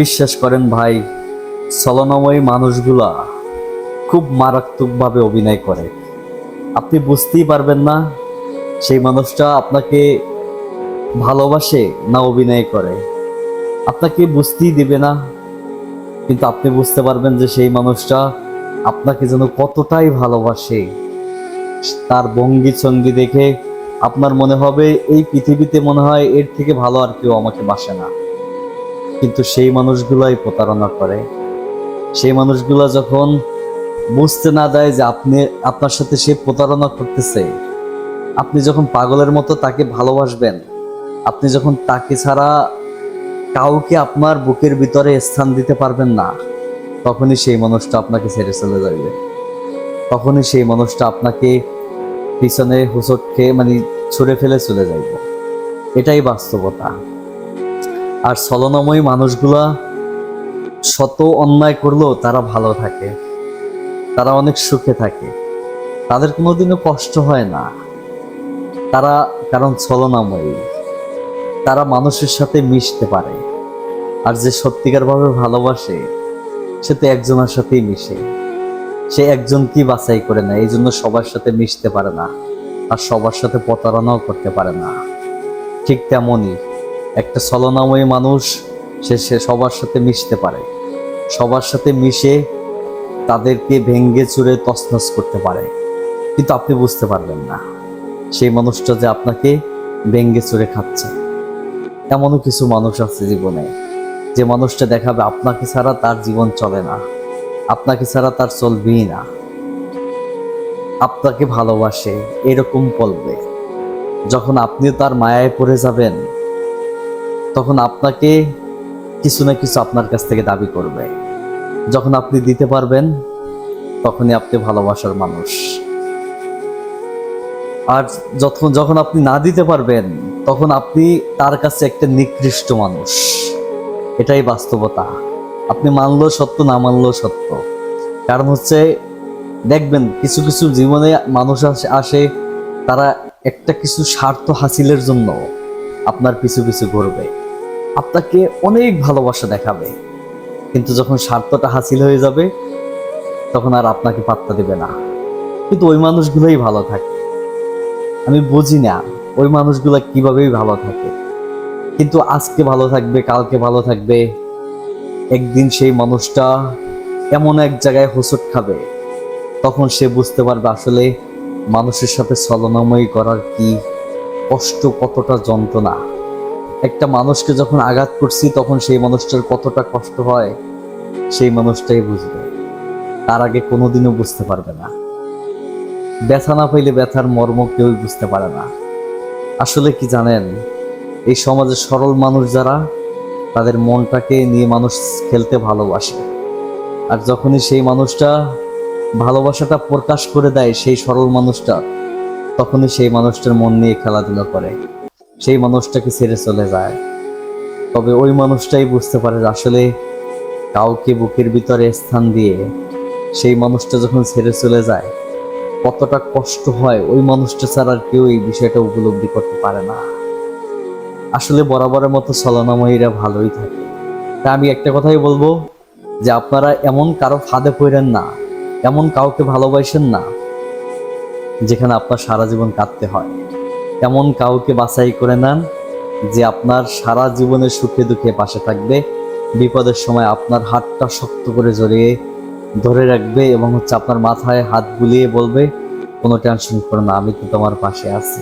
বিশ্বাস করেন ভাই, ছলনাময়ী মানুষগুলা খুব মারাত্মকভাবে অভিনয় করে। আপনি বুঝতেই পারবেন না, সেই মানুষটা আপনাকে ভালোবাসে না অভিনয় করে। আপনাকে বুঝতেই দিবে না, কিন্তু আপনি বুঝতে পারবেন যে সেই মানুষটা আপনাকে যেন কতটাই ভালোবাসে। তার ভঙ্গি চঙ্গি দেখে আপনার মনে হবে, এই পৃথিবীতে মনে হয় এর থেকে ভালো আর কেউ আমাকে বাসে না। কিন্তু সেই মানুষগুলাই প্রতারণা করে। সেই মানুষগুলা যখন বুঝতে না দেয় যে আপনি, আপনার সাথে সে প্রতারণা করতেছে, আপনি যখন পাগলের মতো তাকে ভালোবাসবেন, আপনি যখন তাকে ছাড়া কাউকে আপনার বুকের ভিতরে স্থান দিতে পারবেন না, তখনই সেই মানুষটা আপনাকে ছেড়ে চলে যাবে। তখনই সেই মানুষটা আপনাকে পিছনে হুসট খেয়ে মানে ছুঁড়ে ফেলে চলে যাইবে। এটাই বাস্তবতা। আর ছলনাময়ী মানুষগুলা শত অন্যায় করলেও তারা ভালো থাকে। তারা অনেক সুখে থাকে। তাদের কোনোদিনও কষ্ট হয় না। তারা কারণ ছলনাময়ী। তারা মানুষের সাথে মিশতে পারে। আর যে সত্যিকারভাবে ভালোবাসে, সে তো একজনের সাথেই মিশে। সে একজন কি বাছাই করে না এই জন্য সবার সাথে মিশতে পারে না। আর সবার সাথে প্রতারণাও করতে পারে না। ঠিক তেমনই। একটা ছলনাময়ী মানুষ, সে সে সবার সাথে মিশতে পারে। সবার সাথে মিশে তাদেরকে ভেঙ্গে চুরে তছনছ করতে পারে। কিন্তু আপনি বুঝতে পারবেন না, সেই মানুষটা যে আপনাকে ভেঙ্গে চুরে খাচ্ছে। এমনও কিছু মানুষ আছে জীবনে, যে মানুষটা দেখাবে আপনাকে ছাড়া তার জীবন চলে না, আপনাকে ছাড়া তার চলবেই না। আপনাকে ভালোবাসে, এরকম বলবে। যখন আপনিও তার মায়ায় পড়ে যাবেন তখন আপনাকে কিছু না কিছু আপনার কাছ থেকে দাবি করবে। যখন আপনি দিতে পারবেন, তখনই আপনি ভালোবাসার মানুষ। আর যখন যখন আপনি না দিতে পারবেন, তখন আপনি তার কাছে একটা নিকৃষ্ট মানুষ। এটাই বাস্তবতা। আপনি মানলেও সত্য, না মানলেও সত্য। কারণ হচ্ছে, দেখবেন কিছু কিছু জীবনে মানুষ আসে আসে, তারা একটা কিছু স্বার্থ হাসিলের জন্য আপনার পিছু পিছু ঘুরবে। আপনাকে অনেক ভালোবাসা দেখাবে। কিন্তু যখন স্বার্থটা হাসিল হয়ে যাবে, তখন আর আপনাকে পাত্তা দেবে না। কিন্তু ওই মানুষগুলোই ভালো থাকে। আমি বুঝি না ওই মানুষগুলো কিভাবেই ভালো থাকে। কিন্তু আজকে ভালো থাকবে, কালকে ভালো থাকবে। একদিন সেই মানুষটা এমন এক জায়গায় হোঁচট খাবে। তখন সে বুঝতে পারবে আসলে মানুষের সাথে ছলনাময়ী করার কি কষ্ট, কতটা যন্ত্রণা। একটা মানুষকে যখন আঘাত করছি, তখন সেই মানুষটার কতটা কষ্ট হয়, সেই মানুষটাই বুঝবে। তার আগে কোনোদিনও বুঝতে পারবে না। ব্যথা না পাইলে ব্যথার মর্ম কেউই বুঝতে পারে না। আসলে কি জানেন, এই সমাজে সরল মানুষ যারা, তাদের মনটাকে নিয়ে মানুষ খেলতে ভালোবাসে। আর যখনই সেই মানুষটা ভালোবাসাটা প্রকাশ করে দেয় সেই সরল মানুষটা, তখনই সেই মানুষটার মন নিয়ে খেলাধুলা করে। সেই মানুষটাকে ছেড়ে চলে যায়। তবে ওই মানুষটাই বুঝতে পারে আসলে কাউকে বুকের ভিতরে স্থান দিয়ে সেই মানুষটা যখন ছেড়ে চলে যায়, কতটা কষ্ট হয় ওই মানুষটা ছাড়া আর কেউ এই বিষয়টা উপলব্ধি করতে পারে না। আসলে বরাবরের মতো ছলনাময়ীরা ভালোই থাকে। তা আমি একটা কথাই বলব যে আপনারা এমন কারও ফাঁদে পড়েন না, এমন কাউকে ভালোবাসেন না, যেখানে আপনার সারা জীবন কাঁদতে হয়। এমন কাউকে বাছাই করে নেন যে আপনার সারা জীবনে সুখে দুঃখে পাশে থাকবে। বিপদের সময় আপনার হাতটা শক্ত করে জড়িয়ে ধরে রাখবে এবং হচ্ছে আপনার মাথায় হাত বুলিয়ে বলবে, কোনো টেনশন করো না, আমি তো তোমার পাশে আছি।